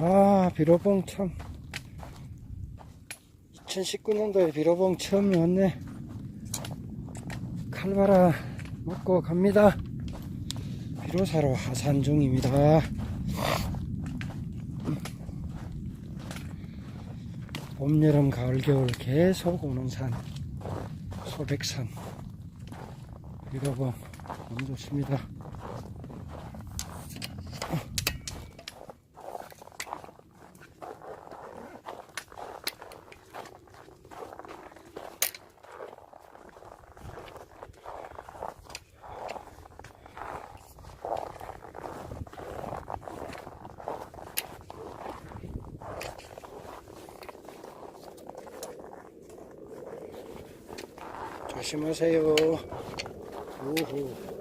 아, 비로봉 참. 2019년도에 비로봉 처음 왔네. 칼바라 먹고 갑니다. 비로사로 하산 중입니다. 봄, 여름, 가을, 겨울 계속 오는 산. 소백산. 비로봉 너무 좋습니다. 조심하세요. 우후.